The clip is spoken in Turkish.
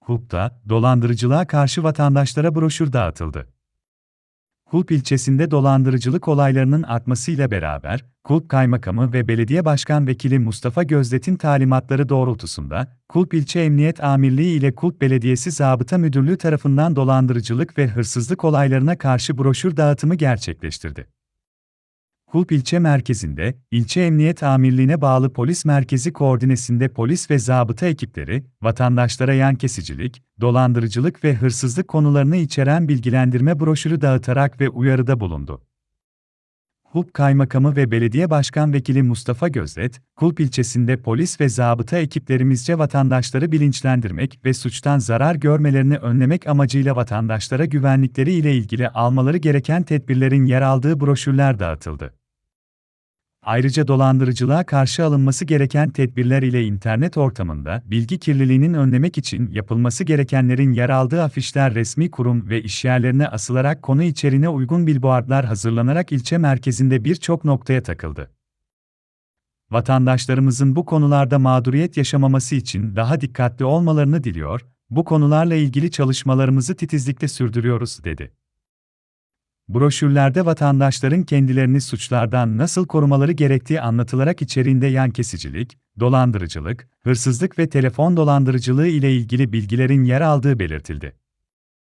Kulp'ta, dolandırıcılığa karşı vatandaşlara broşür dağıtıldı. Kulp ilçesinde dolandırıcılık olaylarının artmasıyla beraber, Kulp Kaymakamı ve Belediye Başkan Vekili Mustafa Gözdet'in talimatları doğrultusunda, Kulp İlçe Emniyet Amirliği ile Kulp Belediyesi Zabıta Müdürlüğü tarafından dolandırıcılık ve hırsızlık olaylarına karşı broşür dağıtımı gerçekleştirdi. Kulp ilçe merkezinde, ilçe emniyet amirliğine bağlı polis merkezi koordinesinde polis ve zabıta ekipleri, vatandaşlara yan kesicilik, dolandırıcılık ve hırsızlık konularını içeren bilgilendirme broşürü dağıtarak ve uyarıda bulundu. Kulp Kaymakamı ve Belediye Başkan Vekili Mustafa Gözdet, Kulp ilçesinde polis ve zabıta ekiplerimizce vatandaşları bilinçlendirmek ve suçtan zarar görmelerini önlemek amacıyla vatandaşlara güvenlikleri ile ilgili almaları gereken tedbirlerin yer aldığı broşürler dağıtıldı. Ayrıca dolandırıcılığa karşı alınması gereken tedbirler ile internet ortamında bilgi kirliliğinin önlemek için yapılması gerekenlerin yer aldığı afişler resmi kurum ve işyerlerine asılarak konu içeriğine uygun billboardlar hazırlanarak ilçe merkezinde birçok noktaya takıldı. Vatandaşlarımızın bu konularda mağduriyet yaşamaması için daha dikkatli olmalarını diliyor, bu konularla ilgili çalışmalarımızı titizlikle sürdürüyoruz, dedi. Broşürlerde vatandaşların kendilerini suçlardan nasıl korumaları gerektiği anlatılarak içeriğinde yan kesicilik, dolandırıcılık, hırsızlık ve telefon dolandırıcılığı ile ilgili bilgilerin yer aldığı belirtildi.